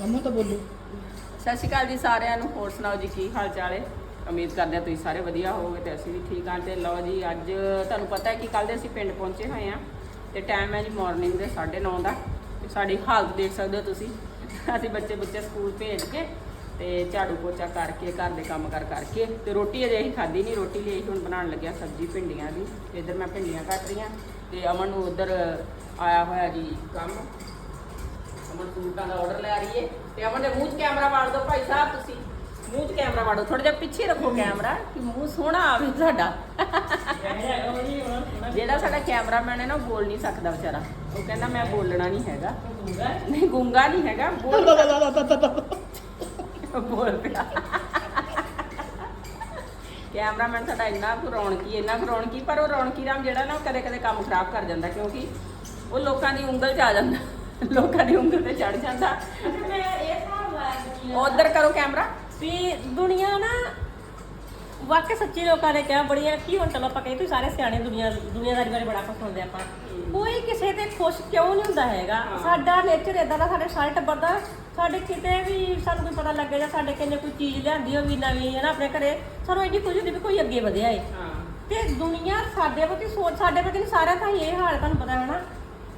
ਮੰਮਾ ਤਾਂ ਬੋਲੋ। ਸਤਿ ਸ਼੍ਰੀ ਅਕਾਲ ਜੀ ਸਾਰਿਆਂ ਨੂੰ। ਹੋਰ ਸੁਣਾਓ ਜੀ, ਕੀ ਹਾਲ ਚਾਲ ਹੈ ਉਮੀਦ ਕਰਦੇ ਹਾਂ ਤੁਸੀਂ ਸਾਰੇ ਵਧੀਆ ਹੋਵੋਗੇ ਤੇ ਅਸੀਂ ਵੀ ਠੀਕ ਹਾਂ ਤੇ ਲਓ ਜੀ, ਅੱਜ ਤੁਹਾਨੂੰ ਪਤਾ ਹੈ ਕਿ ਕੱਲ ਦੇ ਅਸੀਂ ਪਿੰਡ ਪਹੁੰਚੇ ਹੋਏ ਹਾਂ ਤੇ ਟਾਈਮ ਹੈ ਜੀ ਮਾਰਨਿੰਗ ਦੇ 9:30 ਦਾ। ਤੇ ਸਾਡੀ ਹਾਲਤ ਦੇਖ ਸਕਦੇ ਹੋ ਤੁਸੀਂ। ਅਸੀਂ ਬੱਚੇ ਬੱਚੇ ਸਕੂਲ ਭੇਜ ਕੇ ਤੇ ਝਾੜੂ ਪੋਚਾ ਕਰਕੇ, ਘਰ ਦੇ ਕੰਮ ਕਰ ਕਰਕੇ ਤੇ ਰੋਟੀ ਅਜੇ ਅਸੀਂ ਖਾਧੀ ਨਹੀਂ, ਰੋਟੀ ਲਈ ਹੁਣ ਬਣਾਉਣ ਲੱਗਿਆ ਸਬਜ਼ੀ ਭਿੰਡੀਆਂ ਦੀ। ਤੇ ਇੱਧਰ ਮੈਂ ਭਿੰਡੀਆਂ ਕੱਟ ਰਹੀਆਂ ਤੇ ਅਮਨ ਨੂੰ ਉਧਰ ਆਇਆ ਹੋਇਆ ਜੀ ਕੰਮ। ਅਮਨ ਸੂਟਾਂ ਦਾ ਆਰਡਰ ਲੈ ਰਹੀ ਏ। ਤੇ ਅਮਨ ਦੇ ਮੂੰਹ 'ਚ ਕੈਮਰਾ ਵਾੜ ਦਿਓ ਭਾਈ ਸਾਹਿਬ ਤੁਸੀਂ। ਮੂੰਹ 'ਚ ਕੈਮਰਾ ਵਾੜੋ ਥੋੜਾ ਜਿਹਾ ਪਿੱਛੇ ਰੱਖੋ ਕੈਮਰਾ ਕਿ ਮੂੰਹ ਸੋਹਣਾ ਆਵੇ ਸਾਡਾ ਜਿਹੜਾ ਸਾਡਾ ਕੈਮਰਾਮੈਨ ਹੈ ਨਾ, ਉਹ ਬੋਲ ਨਹੀਂ ਸਕਦਾ ਵਿਚਾਰਾ। ਉਹ ਕਹਿੰਦਾ, ਮੈਂ ਬੋਲਣਾ ਨਹੀਂ ਹੈਗਾ। ਨਹੀਂ, ਗੁੰਗਾ ਨਹੀਂ ਹੈਗਾ, ਬੋਲ ਬੋਲ ਪਿਆ। ਕੈਮਰਾਮੈਨ ਸਾਡਾ ਇੰਨਾ ਕੁ ਰੌਣਕੀ, ਇੰਨਾ ਕੁ ਰੌਣਕੀ, ਪਰ ਉਹ ਰੌਣਕੀ ਰਾਮ ਜਿਹੜਾ ਨਾ, ਉਹ ਕਦੇ ਕਦੇ ਕੰਮ ਖਰਾਬ ਕਰ ਜਾਂਦਾ, ਕਿਉਂਕਿ ਉਹ ਲੋਕਾਂ ਦੀ ਉਂਗਲ 'ਚ ਆ ਜਾਂਦਾ। ਲੋਕਾਂ ਦੀ ਉਂਗਲ ਤੇ ਚੜ ਜਾਂਦਾ। ਮੈਂ ਇਹ ਉਧਰ ਕਰੋ ਕੈਮਰਾ। ਵੀ ਦੁਨੀਆ ਨਾ ਵਾਕਿਆ ਸੱਚੀ ਲੋਕਾਂ ਨੇ ਕਿਹਾ ਬੜੀਆਂ ਕੀ ਹੁਣ ਚਲੋ ਆਪਾਂ ਕਹੀ ਤੁਸੀਂ ਸਾਰੇ ਸਿਆਣੇ ਦੁਨੀਆ ਦੁਨੀਆਦਾਰੀ ਬਾਰੇ ਬੜਾ ਕੁਝ ਸੁਣਦੇ ਆਪਾਂ। ਕੋਈ ਕਿਸੇ ਤੇ ਖੁਸ਼ ਕਿਉਂ ਨਹੀਂ ਹੁੰਦਾ ਹੈਗਾ। ਸਾਡਾ ਨੇਚਰ ਇਦਾਂ ਦਾ ਸਾਡੇ ਸਾਰੇ ਟੱਬਰ ਦਾ ਸਾਡੇ ਕਿਤੇ ਵੀ ਸਾਨੂੰ ਕੋਈ ਪਤਾ ਲੱਗੇ ਜਾਂ ਸਾਡੇ ਕਿੰਨੇ ਕੋਈ ਚੀਜ਼ ਲਿਆਂਦੀ ਹੋਵੇ ਨਵੀਂ ਹੈ ਨਾ ਆਪਣੇ ਘਰੇ ਸਾਨੂੰ ਇੰਨੀ ਖੁਸ਼ੀ ਹੁੰਦੀ ਵੀ ਕੋਈ ਅੱਗੇ ਵਧਿਆ ਏ ਹਾਂ। ਤੇ ਦੁਨੀਆ ਸਾਡੇ ਪ੍ਰਤੀ ਸੋਚ ਸਾਡੇ ਪ੍ਰਤੀ ਸਾਰਿਆਂ ਦਾ ਹੀ ਇਹ ਹਾਲ ਤੁਹਾਨੂੰ ਪਤਾ ਹੈ ਨਾ।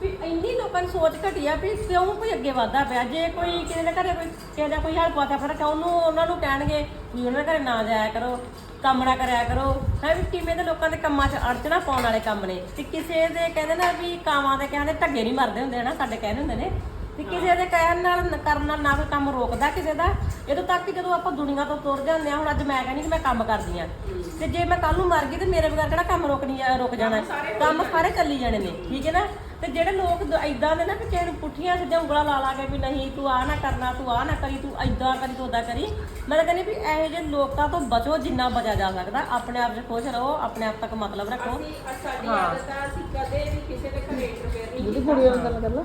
ਵੀ ਇੰਨੀ ਲੋਕਾਂ ਦੀ ਸੋਚ ਘਟੀ ਆ ਵੀ ਕਿਉਂ ਕੋਈ ਅੱਗੇ ਵਧਦਾ ਪਿਆ? ਜੇ ਕੋਈ ਕਿਸੇ ਦੇ ਘਰੇ ਕੋਈ ਕਿਸੇ ਦਾ ਕੋਈ ਹਾਲ ਪਾਤਾ ਫਿਰ ਉਹਨੂੰ ਉਹਨਾਂ ਨੂੰ ਕਹਿਣਗੇ ਵੀ ਉਹਨਾਂ ਦੇ ਘਰੇ ਨਾ ਜਾਇਆ ਕਰੋ ਕੰਮ ਨਾ ਕਰਿਆ ਕਰੋ। ਹੈ ਵੀ ਕਿਵੇਂ ਦੇ ਲੋਕਾਂ ਦੇ ਕੰਮਾਂ 'ਚ ਅੜਚਣਾ ਪਾਉਣ ਵਾਲੇ ਕੰਮ ਨੇ। ਤੇ ਕਿਸੇ ਦੇ ਕਹਿੰਦੇ ਨਾ ਵੀ ਕਾਵਾਂ ਦੇ ਕਹਿੰਦੇ ਢੱਗੇ ਨਹੀਂ ਮਰਦੇ ਹੁੰਦੇ ਹਨਾ ਸਾਡੇ ਕਹਿੰਦੇ ਹੁੰਦੇ ਨੇ। ਤੇ ਕਿਸੇ ਦੇ ਕਹਿਣ ਨਾਲ ਨ- ਕਰਨ ਨਾਲ ਨਾ ਕੋਈ ਕੰਮ ਰੋਕਦਾ ਕਿਸੇ ਦਾ। ਜਦੋਂ ਤੱਕ ਕਿ ਜਦੋਂ ਆਪਾਂ ਦੁਨੀਆ ਤੋਂ ਤੁਰ ਜਾਂਦੇ ਆ ਹੁਣ ਅੱਜ ਮੈਂ ਕਹਿੰਦੀ ਕਿ ਮੈਂ ਕੰਮ ਕਰਦੀ ਆ ਤੇ ਜੇ ਮੈਂ ਕੱਲ ਨੂੰ ਮਰ ਗਈ ਤੇ ਮੇਰੇ ਬਗੈਰ ਕਿਹੜਾ ਕੰਮ ਰੁਕਣੀ ਰੁਕ ਜਾਣਾ। ਕੰਮ ਸਾਰੇ ਚੱਲੀ ਜਾਣੇ ਨੇ ਠੀਕ ਹੈ ਨਾ? ਤੇ ਜਿਹੜੇ ਲੋਕ ਇਦਾਂ ਦੇ ਨਾ ਕਿ ਕਿਸੇ ਨੂੰ ਪੁੱਠੀਆਂ ਸਿੱਧੀਆਂ ਉਂਗਲਾਂ ਲਾ ਲਾ ਕੇ ਵੀ ਨਹੀਂ ਤੂੰ ਆ ਨਾ ਕਰਨਾ ਤੂੰ ਆ ਨਾ ਕਰੀ ਤੂੰ ਇਦਾਂ ਕਰੀ ਤੂੰ ਉਦਾਂ ਕਰੀ ਮੈਂ ਤਾਂ ਕਹਿੰਦੀ ਵੀ ਇਹੋ ਜਿਹੇ ਲੋਕਾਂ ਤੋਂ ਬਚੋ ਜਿੰਨਾ ਬਚਿਆ ਜਾ ਸਕਦਾ ਆਪਣੇ ਆਪ 'ਚ ਖੁਸ਼ ਰਹੋ ਆਪਣੇ ਆਪ ਤੱਕ ਮਤਲਬ ਰੱਖੋ। ਅਸੀਂ ਸਾਡੀ ਹਾਂ। ਆਦਤ ਆ ਅਸੀਂ ਕਦੇ ਵੀ ਕਿਸੇ ਦੇ ਘਰੇ ਇੰਟਰਫੇਅਰ ਨਹੀਂ ਜਿਹੜੀ ਕੀਤਾ। ਕੁੜੀ ਨਾਲ ਗੱਲ ਕਰ ਲਾ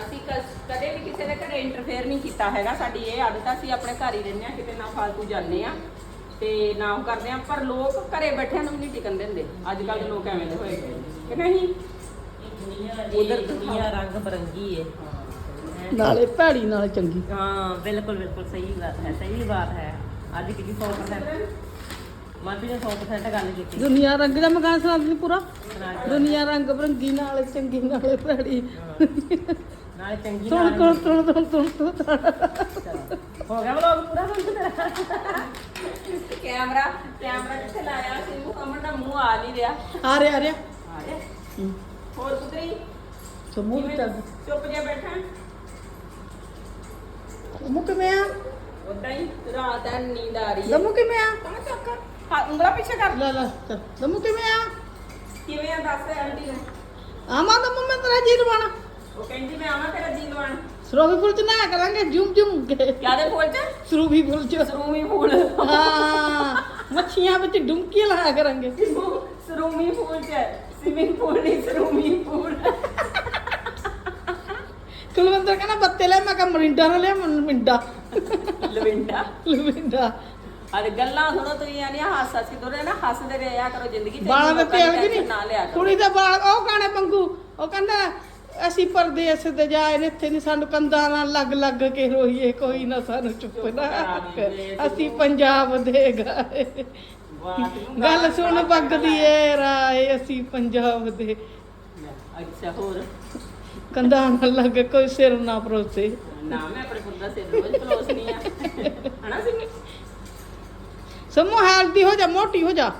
ਅਸੀਂ ਕਸ- ਕਦੇ ਵੀ ਕਿਸੇ ਦੇ ਘਰੇ ਇੰਟਰਫੇਅਰ ਨਹੀਂ ਕੀਤਾ ਹੈਗਾ ਸਾਡੀ ਇਹ ਆਦਤ ਆ ਅਸੀਂ ਆਪਣੇ ਘਰ ਹੀ ਰਹਿੰਦੇ ਆ ਕਿਤੇ ਨਾ ਫਾਲਤੂ ਜਾਂਦੇ ਆ ਤੇ ਨਾ ਉਹ ਕਰਦੇ ਆ ਪਰ ਲੋਕ ਘਰੇ ਬੈਠਿਆਂ ਨੂੰ ਵੀ ਨਹੀਂ ਟਿਕਣ ਦਿੰਦੇ। ਅੱਜ ਕੱਲ੍ਹ ਦੇ ਲੋਕ ਐਵੇਂ ਦੇ ਹੋਏ। ਕਿ ਨਹੀਂ? ਉਧਰ ਦੁਨੀਆ ਰੰਗ ਬਰੰਗੀ ਹੈ। ਨਾਲੇ ਭੈੜੀ ਨਾਲ ਚੰਗੀ। ਹਾਂ ਬਿਲਕੁਲ ਬਿਲਕੁਲ ਸਹੀ ਬਾਤ ਹੈ ਸਹੀ ਬਾਤ ਹੈ। ਅੱਜ ਕਿਹਦੀ 100% ਮਾਪੀ ਨੇ 100% ਗੱਲ ਕੀਤੀ। ਦੁਨੀਆ ਰੰਗ ਦਾ ਮਕਾਨ ਸੁਣਾ ਦੀ ਪੂਰਾ? ਦੁਨੀਆ ਰੰਗ ਬਰੰਗੀ ਨਾਲ ਚੰਗੀ ਨਾਲੇ ਭੈੜੀ। ਨਾਲੇ ਚੰਗੀ ਨਾਲ ਸੁਣ ਸੁਣ ਸੁਣ ਸੁਣ ਸੁਣ। ਹੋ ਗਿਆ ਵਲੋਗ ਪੂਰਾ ਕੈਮਰਾ ਕੈਮਰਾ ਕਿੱਥੇ ਲਾਇਆ? ਸੀ ਮੂੰਹ ਕਮਰ ਦਾ ਮੂੰਹ ਆ ਨਹੀਂ ਰਿਹਾ। ਆ ਰਿਹਾ ਆ ਰਿਹਾ। ਆ ਰਿਹਾ। ਹੋਰ ਕੁਦਰੀ ਸਮੂਹ ਕਿਵੇਂ? ਚੱਲ। ਚੁੱਪ ਜਿਹਾ ਬੈਠਾ? ਸਮੂਹ ਕਿਵੇਂ ਆ? ਉਦਾਂ ਹੀ ਰਾਤ ਐ ਨੀਂਦ ਆ ਰਹੀ ਹੈ। ਦਮੂ ਕਿਵੇਂ ਆ? ਕਹਾਂ ਚੱਕ ਹਾਂ ਉਂਗਲਾ ਪਿੱਛੇ ਕਰ। ਲੈ ਲੈ ਚੱਲ। ਦਮੂ ਕਿਵੇਂ ਆ? ਕਿਵੇਂ ਆ ਦੱਸ ਆਂਟੀ ਨੇ? ਆਮਾ ਦਮੂ ਮੈਂ ਤੇਰਾ ਜੀ ਲਵਾਣਾ ਉਹ ਕਹਿੰਦੀ ਮੈਂ ਆਵਾਂ ਤੇਰਾ ਜੀ ਲਵਾਣ ਸਰੋਵੀ ਚ ਨਾ ਕਰਾਂਗੇ ਜੁਮ ਜੁਮ ਕੇ। ਕਿਆਦੇ ਫੁੱਲ ਚ? ਸਰੂਵੀ ਫੁੱਲ ਚ। ਸਰੂਮੀ ਫੂਲ। ਹਾਂ ਮੱਛੀਆਂ ਵਿੱਚ ਡੁੰਕੀ ਲਾਇਆ ਕਰਾਂਗੇ। ਸਰੂਮੀ ਫੂਲ ਚ। ਨਹੀਂ ਪੂਲ ਕੁਲਵੰਦਰ ਕਹਿੰਦਾ ਬੱਤੇ ਲੈ ਮੈਂ ਕਿਹਾ ਮਰਿੰਡਾ ਨਾ ਲਿਆ ਮਿੰਡਾ ਲਵਿੰਡਾ ਲਵਿੰਡਾ ਅਰੇ ਗੱਲਾਂ ਸੁਣੋ ਤੁਸੀਂ ਆਨੀ ਹੱਸ ਹੱਸ ਕੇ ਦੋਰੇ ਨਾ ਹੱਸਦੇ ਰਿਹਾ ਕਰੋ ਜ਼ਿੰਦਗੀ ਚ ਬਾਲਾਂ ਦੇ ਤੇਲ ਵੀ tension ਨਾ ਲਿਆ ਨਹੀਂ ਕਰੋ ਕੁੜੀ ਦਾ ਬਾਲ ਉਹ ਗਾਣੇ ਪੰਗੂ ਉਹ ਕਹਿੰਦਾ ਅਸੀਂ ਪਰਦੇਸ ਤੇ ਜਾਏ ਨੇ ਇੱਥੇ ਨਹੀਂ ਸਾਨੂੰ ਕੰਧਾਂ ਨਾਲ ਲੱਗ ਲੱਗ ਕੇ ਰੋਈਏ ਕੋਈ ਨਾ ਸਾਨੂੰ ਚੁੱਪ ਨਾ ਕਰਾਂਗੇ, ਅਸੀਂ ਪੰਜਾਬ ਦੇ ਗਾਏ ਗੱਲ ਸੁਣ ਪੱਗਦੀ ਏ ਰਾਏ ਅਸੀਂ ਪੰਜਾਬ ਦੇ। ਅੱਛਾ ਹੋਰ? ਕੰਧਾਂ ਨਾਲ ਲੱਗ ਕੋਈ ਸਿਰ ਨਾ ਪਰੋਸੇ। ਨਾ ਮੈਂ ਆਪਣੇ ਪੁੱਤ ਦਾ ਸਿਰ ਰੋਜ਼ ਪਲੋਸਨੀ ਆ ਹਨਾ ਸਿੰਮੀ? ਸਮੂਹ ਹੈਲਦੀ ਹੋ ਜਾ ਮੋਟੀ ਹੋ ਜਾ।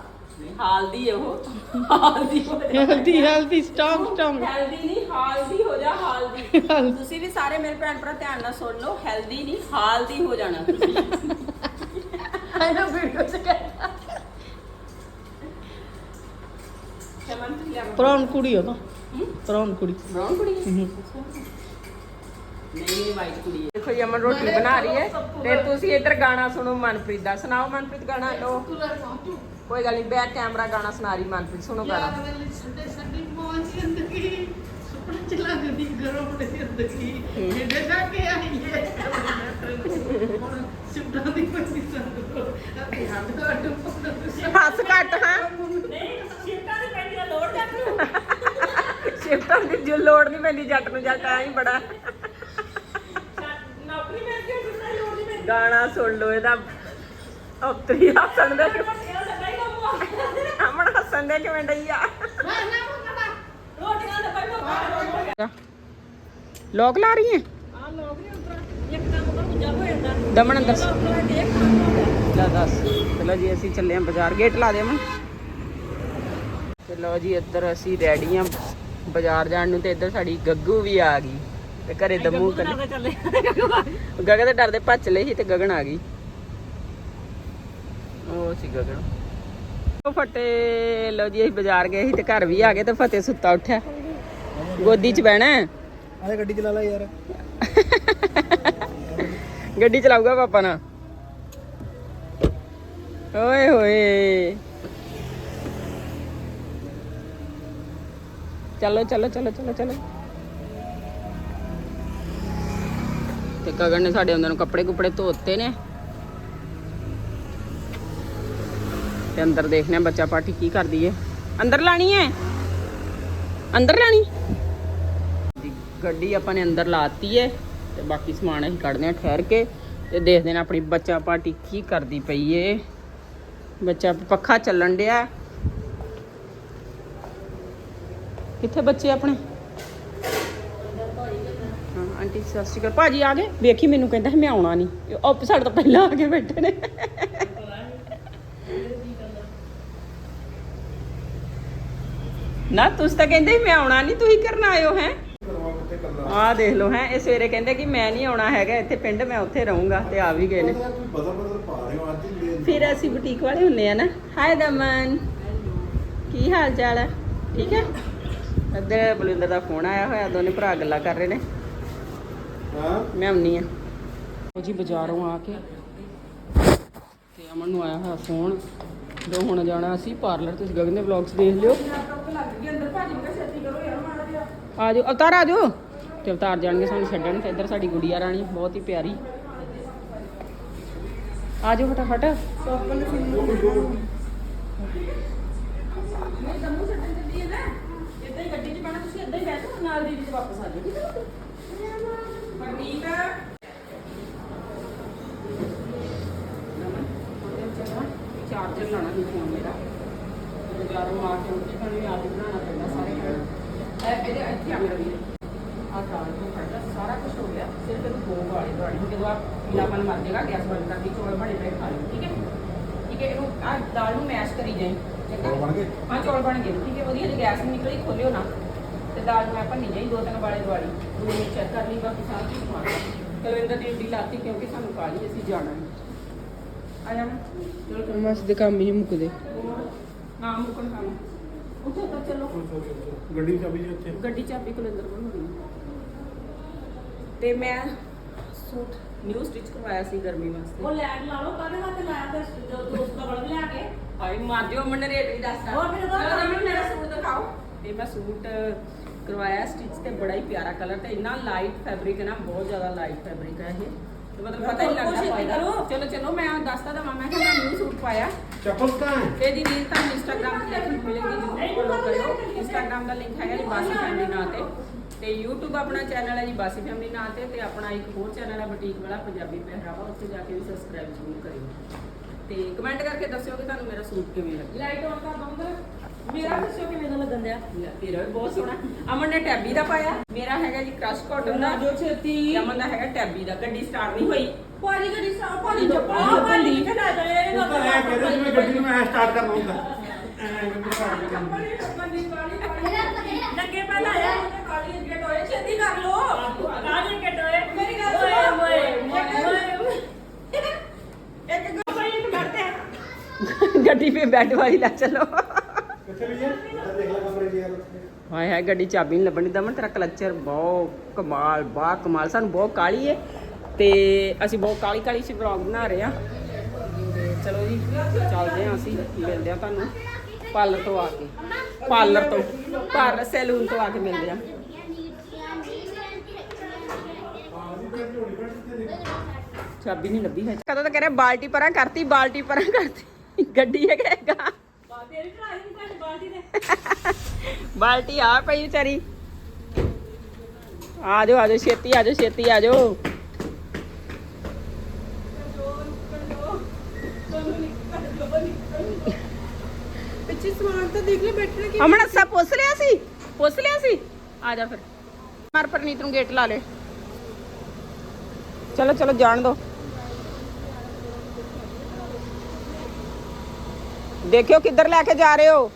ਹਾਲਦੀ ਹੈ ਉਹ। ਹਾਲਦੀ ਹੋ ਜਾ। Healthy healthy strong strong. Healthy ਨਹੀਂ ਹਾਲਦੀ ਹੋ ਜਾ ਹਾਲਦੀ। ਤੁਸੀਂ ਵੀ ਸਾਰੇ ਮੇਰੇ ਭੈਣ ਭਰਾ ਧਿਆਨ ਨਾਲ ਸੁਣ ਲਓ ਹੈਲਦੀ ਨਹੀਂ ਹਾਲਦੀ ਹੋ ਜਾਣਾ ਤੁਸੀਂ। ਆਇਆ ਵੀਡੀਓ ਚ ਚਮਨ ਉਹ ਤਾਂ ਹੂੰ? ਪ੍ਰਾਉਨ ਕੁੜੀ। ਬਰਾਊਨ ਕੁੜੀ? ਹੈ? ਹੂੰ। ਨਹੀਂ ਵਾਈਟ ਕੁੜੀ ਹੈ ਦੇਖੋ ਜੀ ਅਮਨ ਰੋਟੀ ਬਣਾ ਰਹੀ ਹੈ। ਤੇ ਤੁਸੀਂ ਇੱਧਰ ਗਾਣਾ ਸੁਣੋ ਮਨਪ੍ਰੀਤ ਦਾ। ਸੁਣਾਓ ਮਨਪ੍ਰੀਤ ਗਾਣਾ ਲੋ ਕੋਈ ਗੱਲ ਨਹੀਂ ਬੈਕ ਕੈਮਰਾ ਗਾਣਾ ਸੁਣਾ ਰਹੀ ਮਨਪ੍ਰੀਤ ਸੁਣੋ ਗਾਣਾ। ਸੰਡੇ ਮੌਜ ਜ਼ਿੰਦਗੀ। ਸ਼ਿਫਟਾਂ ਦੀ ਜੋ ਲੋੜ ਨਹੀਂ ਪੈਂਦੀ, ਜੱਟ ਨੂੰ ਜੱਟ ਆ ਹੀ ਬੜਾ। ਗਾਣਾ ਸੁਣ ਲਓ ਇਹਦਾ। ਉਤਰੀ ਹੱਸਣ ਦੇ। ਅਮਨ ਹੱਸਣ ਦੇ ਕਿਵੇਂ ਡਈ ਆ? ਰੋਟੀਆਂ ਦਾ ਪਹਿਲਾਂ ਲੋਕ ਲਾ ਰਹੀ ਹੈ ਆ ਲੋਕ ਨਹੀਂ ਉਤਰਾ ਇੱਕ ਕੰਮ ਕਰ ਦੂਜਾ ਹੋ ਜਾਂਦਾ ਦਮਨ ਅੰਦਰ। ਉਤਰਾ ਦੇਖ ਕੰਮ ਲੈ ਦੱਸ। ਚਲੋ ਜੀ, ਅਸੀਂ ਚੱਲੇ ਆਂ ਬਾਜ਼ਾਰ। ਗੇਟ ਲਾ ਦੇ ਅਮਨ। ਚਲੋ ਜੀ, ਇੱਧਰ ਅਸੀਂ ਰੈਡੀ ਆਂ ਬਾਜ਼ਾਰ ਜਾਣ ਨੂੰ ਤੇ ਇੱਧਰ ਸਾਡੀ ਗੱਗੂ ਵੀ ਆ ਗਈ ਤੇ ਘਰੇ ਦਮੂ ਚੱਲੇ। ਗਗਨ ਤੇ ਡਰਦੇ ਭੱਜ ਲਏ ਸੀ ਤੇ ਗਗਨ ਆ ਗਈ। ਉਹ ਸੀ ਗਗਨ। ਉਹ ਫਟੇ ਲਓ ਜੀ ਅਸੀਂ ਬਾਜ਼ਾਰ ਗਏ ਸੀ ਤੇ ਘਰ ਵੀ ਆ ਗਏ ਤੇ ਫਤਿਹ ਸੁੱਤਾ ਉੱਠਿਆ। ਗੋਦੀ 'ਚ ਬਹਿਣਾ। ਆਏ ਗੱਡੀ ਚਲਾ ਲੈ ਯਾਰ। ਗੱਡੀ ਚਲਾਊਗਾ ਪਾਪਾ ਨਾ ਓਏ ਹੋਏ। ਚਲੋ ਚਲੋ ਚਲੋ ਚਲੋ ਚਲੋ ਤੇ ਗਗਨ ਨੇ ਸਾਡੇ ਅੰਦਰ ਨੂੰ ਕੱਪੜੇ ਕੁਪੜੇ ਧੋਤੇ ਨੇ ਤੇ ਅੰਦਰ ਦੇਖਨੇ ਆ ਬੱਚਾ ਪਾਰਟੀ ਕੀ ਕਰਦੀ ਏ ਅੰਦਰ ਲਾਣੀ ਹੈ ਅੰਦਰ ਲਾਣੀ ਗੱਡੀ ਆਪਾਂ ਨੇ ਅੰਦਰ ਲਾਤੀ ਏ ਤੇ ਬਾਕੀ ਸਮਾਨ ਅਸੀਂ ਕੱਢਦੇ ਆ ਠਹਿਰ ਕੇ ਤੇ ਦੇਖਦੇ ਨੇ ਆਪਣੀ ਬੱਚਾ ਪਾਰਟੀ ਕੀ ਕਰਦੀ ਪਈ ਏ ਬੱਚਾ ਪੱਖਾ ਚੱਲਣ ਡਿਆ ਕਿੱਥੇ ਬੱਚੇ ਆਪਣੇ? ਹਾਂ, ਆਂਟੀ, ਸਤਿ ਸ਼੍ਰੀ ਅਕਾਲ। ਭਾਜੀ ਆ ਗਏ? ਵੇਖੀ, ਮੈਨੂੰ ਕਹਿੰਦਾ ਮੈਂ ਆਉਣਾ ਨਹੀਂ। ਉਹ ਸਾਡੇ ਤੋਂ ਪਹਿਲਾਂ ਆ ਕੇ ਬੈਠੇ ਨੇ। ਨਾ, ਤੁਸੀਂ ਤਾਂ ਕਹਿੰਦੇ ਮੈਂ ਆਉਣਾ ਨਹੀਂ, ਤੁਸੀਂ ਕਰਨ ਆਇਓ, ਹੈ? ਆਹ ਦੇਖ ਲਓ, ਹੈ, ਇਹ ਸਵੇਰੇ ਕਹਿੰਦੇ ਕਿ ਮੈਂ ਨਹੀਂ ਆਉਣਾ ਹੈਗਾ, ਇੱਥੇ ਪਿੰਡ ਮੈਂ ਉੱਥੇ ਰਹੂੰਗਾ ਤੇ ਆ ਵੀ ਗਏ ਨੇ। ਫਿਰ ਅਸੀਂ ਬੁਟੀਕ ਵਾਲੇ ਹੁੰਨੇ ਆ ਨਾ। ਹਾਏ ਦਮਨ। ਕੀ ਹਾਲ ਚਾਲ ਹੈ? ਠੀਕ ਹੈ? ਇੱਧਰ ਬਲਿੰਦਰ ਦਾ ਫੋਨ ਆਇਆ ਹੋਇਆ ਦੋਨੇ ਭਰਾ ਗੱਲਾਂ ਕਰ ਰਹੇ ਨੇ। ਹਾਂ। ਮੈਂ ਆਉਣੀ ਆ। ਉਹ ਜੀ ਬਾਜ਼ਾਰੋਂ ਆ ਕੇ ਤੇ ਅਮਨ ਨੂੰ ਆਇਆ ਹੋਇਆ ਫੋਨ। ਜੋ ਹੁਣ ਜਾਣਾ ਅਸੀਂ ਪਾਰਲਰ ਤੁਸੀਂ ਗਗਨ ਦੇ ਵਲੌਗਸ ਦੇਖ ਲਿਓ। ਆ ਜਾਓ ਅਵਤਾਰ ਆ ਜਾਓ ਤੇ ਅਵਤਾਰ ਜਾਣਗੇ ਸਾਨੂੰ ਛੱਡਣ ਤੇ ਇੱਧਰ ਸਾਡੀ ਗੁੜੀਆ ਰਾਣੀ ਬਹੁਤ ਹੀ ਪਿਆਰੀ। ਆ ਜਾਓ ਫਟਾਫਟ ਇਦਾਂ ਹੀ ਗੱਡੀ 'ਚ ਪੈਣਾ ਤੁਸੀਂ ਇਦਾਂ ਹੀ ਬੈਠੋ ਨਾਲ ਦੀਦੀ 'ਚ ਵਾਪਸ ਆ ਜਾਓ ਠੀਕ ਹੈ ਪਰਨੀਤ ਚਾਰਜਰ ਲਾਣਾ ਨਹੀਂ ਫੋਨ ਮੇਰਾ। ਬਾਜ਼ਾਰੋਂ ਆ ਕੇ ਉੱਥੇ ਸਾਨੂੰ ਯਾਦ ਬਣਾਉਣਾ ਪੈਂਦਾ ਸਾਰੇ ਕੰਮ ਇਹ ਇਹਦੇ ਇੱਥੇ ਆ ਮੇਰਾ ਵੀ ਆ ਦਾਲ ਨੂੰ ਕੱਢਦਾ ਸਾਰਾ ਕੁਝ ਹੋ ਗਿਆ। ਸਿਰਫ ਇਹ ਦੋ ਵਾਲੇ ਦਵਾਈ। ਜਦੋਂ ਆ ਪੀਲਾਪਨ ਮਰ ਜਾਏਗਾ ਗੈਸ ਬੰਦ ਕਰਕੇ ਚੌਲ ਬਣੇ ਪਏ ਖਾ ਲਓ ਠੀਕ ਹੈ? ਠੀਕ ਹੈ ਇਹਨੂੰ ਆ ਦਾਲ ਨੂੰ ਮੈਸ਼ ਕਰੀ ਹੈ ਚੌਲ ਬਣ ਗਏ? ਹਾਂ ਚੌਲ ਬਣ ਗਏ। ਠੀਕ ਹੈ ਉਹਦੀ ਹਜੇ ਗੈਸ ਨਹੀਂ ਨਿਕਲੀ ਖੋਲਿਓ ਨਾ। ਤੇ ਦਾਲ ਨੂੰ ਮੈਂ ਭੰਨੀ ਜਾਈ ਦੋ ਤਿੰਨ ਵਾਲੇ ਦਵਾਲੀ ਦੋ ਮਿੰਟ ਚੈੱਕ ਕਰ ਲਈ ਬਾਕੀ ਸਾਰਾ ਕੁਝ ਸਮਾਨ ਕਲਵਿੰਦਰ ਦੀ ਡਿਊਟੀ ਲਾਤੀ ਕਿਉਂਕਿ ਸਾਨੂੰ ਕਾਲੀ ਅਸੀਂ ਜਾਣਾ ਹੈ ਆ ਜਾਣਾ। ਚਲੋ ਕੰਮ ਅਸੀਂ ਦੇ ਕੰਮ ਹੀ ਮੁੱਕਦੇ। ਹਾਂ ਮੁੱਕਣ ਕੰਮ। ਉੱਥੇ ਤੱਕ ਚਲੋ। ਗੱਡੀ ਚਾਬੀ ਜੀ ਉੱਥੇ? ਗੱਡੀ ਚਾਬੀ ਕੁਲਿੰਦਰ ਕੋਲ ਹੋਣੀ ਤੇ ਮੈਂ ਸੂਟ ਨਿਊ ਸਟਿਚ ਕਰਵਾਇਆ ਸੀ ਗਰਮੀ ਵਾਸਤੇ। ਉਹ ਲੈਟ ਲਾ ਲਓ ਕਾਹਦੇ ਵਾਸਤੇ ਲਾਇਆ ਤੇ ਜੋ ਦੋਸਤ ਦਾ ਬਲਬ ਲਿਆ ਕੇ। ਹਾਏ ਮਾਰ ਦਿਓ ਮਨ ਰੇਟ ਵੀ ਦੱਸਦਾ ਹੋਰ ਫਿਰ ਉਹਦਾ ਚਲੋ ਕੰਮ ਰਮਨ ਮੇਰਾ ਸੂਟ ਦਿਖਾਓ ਤੇ ਮੈਂ ਸੂਟ ਕਰਵਾਇਆ ਸਟਿਚ ਤੇ ਬੜਾ ਹੀ ਪਿਆਰਾ ਕਲਰ ਤੇ ਇੰਨਾ ਲਾਈਟ ਫੈਬਰਿਕ ਹੈ ਨਾ ਬਹੁਤ ਜ਼ਿਆਦਾ ਲਾਈਟ ਫੈਬਰਿਕ ਹੈ ਇਹ ਤੇ ਮਤਲਬ ਪਤਾ ਹੀ ਨਹੀਂ ਲੱਗਦਾ ਕੋਸ਼ਿਸ਼ ਪਾਇਦਾ ਕਰੋ। ਚਲੋ ਚਲੋ ਮੈਂ ਦੱਸਦਾ ਦਵਾਂ ਮੈਂ ਕਿ ਮੈਂ ਨਿਊ ਸੂਟ ਪਾਇਆ ਚੱਪਲ ਕਹਾਂ ਹੈ ਤੇ ਦੀ ਰੀਲ ਤੁਹਾਨੂੰ ਇੰਸਟਾਗ੍ਰam ਤੇ ਦੇਖਣ ਨੂੰ ਮਿਲੇਗੀ ਜਰੂਰ ਫੋਲੋ ਕਰਿਓ ਇੰਸਟਾਗ੍ਰam ਦਾ ਲਿੰਕ ਹੈਗਾ ਜੀ ਬਾਸੀ ਫੈਮਿਲੀ ਨਾਂ ਤੇ ਤੇ YouTube ਆਪਣਾ ਚੈਨਲ ਹੈ ਜੀ ਬਾਸੀ ਫੈਮਿਲੀ ਨਾਂ ਤੇ ਤੇ ਆਪਣਾ ਇੱਕ ਹੋਰ ਚੈਨਲ ਹੈ ਬੁਟੀਕ ਵਾਲਾ ਪੰਜਾਬੀ ਪਹਿਰਾਵਾ ਉੱਥੇ ਜਾ ਕੇ ਵੀ ਸਬਸਕ੍ਰਾਈਬ ਜ਼ਰੂਰ ਕਰਿਓ। ਤੇ ਕਮੈਂਟ ਕਰਕੇ ਦੱਸਿਓ ਕਿ ਤੁਹਾਨੂੰ ਮੇਰਾ ਸੂਟ ਕਿਵੇਂ ਲੱਗਿਆ। ਲਾਈਟ ਆਨ ਕਰ ਦਊਂਗਾ। ਮੇਰਾ ਦੱਸਿਓ ਕਿਵੇਂ ਦਾ ਲੱਗਣ ਦਿਆ ਤੇਰਾ ਵੀ ਬਹੁਤ ਸੋਹਣਾ। ਅਮਨ ਨੇ ਟੈਬੀ ਦਾ ਪਾਇਆ। ਮੇਰਾ ਹੈਗਾ ਜੀ ਕ੍ਰਸ਼ ਕਾਟਨ ਦਾ। ਜੋ ਛੇਤੀ। ਅਮਨ ਦਾ ਹੈਗਾ ਟੈਬੀ ਦਾ। ਗੱਡੀ ਸਟਾਰਟ ਨਹੀਂ ਹੋਈ। ਪਾਜੀ ਗੱਡੀ ਸਾ ਪਾਜੀ ਜੋ- ਚੱਪਲ ਜੋ ਪਾਜੀ ਭੰਡੀ। ਕਿੱਥੇ ਲੈ ਜਾਏ? ਇਹ ਸੀ ਮੈਂ ਗੱਡੀ ਨੂੰ ਮੈਂ ਸਟਾਰਟ start ਕਰਨਾ। ਲੱਗੇ ਪਹਿਲਾਂ ਆਇਆ ਕਾਲੀ ਅੱਗੇ ਟੋਏ। ਛੇਤੀ ਕਰ ਲੋ ਕਾਲੀ ਅੱਗੇ ਟੋਏ ਮੇਰੀ ਗੱਲ ਸੁਣੋ ਓਏ ਓਏ ਇੱਕ ਗੱਡੀ ਇੱਕ ਬੈਠਦੇ ਗੱਡੀ 'ਤੇ ਬੈੱਡ ਵਾਲੀ ਲੈ ਚਲੋ। ਕਿੱਥੇ ਵੀ ਹੈ? ਇੱਧਰ ਦੇਖ ਲੈ ਕਮਰੇ ਜੀ ਯਾਰ ਉੱਥੇ ਹਾਏ ਹਾਏ ਗੱਡੀ ਚਾਬੀ ਨਹੀਂ ਲੱਭਣੀ ਦਮਨ ਤੇਰਾ ਕਲਚਰ ਬਹੁਤ ਕਮਾਲ ਬਾ ਕਮਾਲ। ਸਾਨੂੰ ਬਹੁਤ ਕਾਲੀ ਏ ਤੇ ਅਸੀਂ ਬਹੁਤ ਕਾਲੀ ਕਾਲੀ ਸੀ ਵਲੌਗ ਬਣਾ ਰਹੇ ਆ। ਚਲੋ ਜੀ ਚੱਲਦੇ ਆ ਅਸੀਂ ਮਿਲਦੇ ਆ ਤੁਹਾਨੂੰ। ਪਾਰਲਰ ਤੋਂ ਆ ਕੇ। ਪਾਰਲਰ ਤੋਂ ਪਾਰਲਰ ਸੈਲੂਨ ਤੋਂ ਆ ਕੇ ਮਿਲਦੇ ਆ ਚਾਬੀ ਨਹੀਂ ਲੱਭੀ ਹੈ ਕਦੋਂ ਤਾਂ ਕਹਿ ਰਿਹਾ ਬਾਲਟੀ ਪਰਾਂ ਕਰਤੀ ਬਾਲਟੀ ਪਰਾਂ ਕਰਤੀ। ਗੱਡੀ ਹੈਗਾ ਤੇਰੀ ਚੜਾਈ ਨਹੀਂ ਤੁਹਾਡੀ ਬਾਲਟੀ ਦੇ। ਬਾਲਟੀ ਆ ਪਈ ਵਿਚਾਰੀ। ਆ ਜਾਓ ਆ ਜਾਓ ਛੇਤੀ ਆ ਜਾਓ ਛੇਤੀ ਆ ਜਾਓ ਪਿੱਛੇ ਸਮਾਨ ਸਭ ਪੁੱਛ ਲਿਆ ਸੀ? ਪੁੱਛ ਲਿਆ ਸੀ? ਆ ਜਾ ਫਿਰ। ਮਾਰ ਪਰਨੀਤ ਨੂੰ ਗੇਟ ਲਾ ਲੈ। ਚਲੋ ਚਲੋ ਜਾਣ ਦੋ। ਦੇਖਿਓ ਕਿੱਧਰ ਲੈ ਕੇ ਜਾ ਰਹੇ ਹੋ।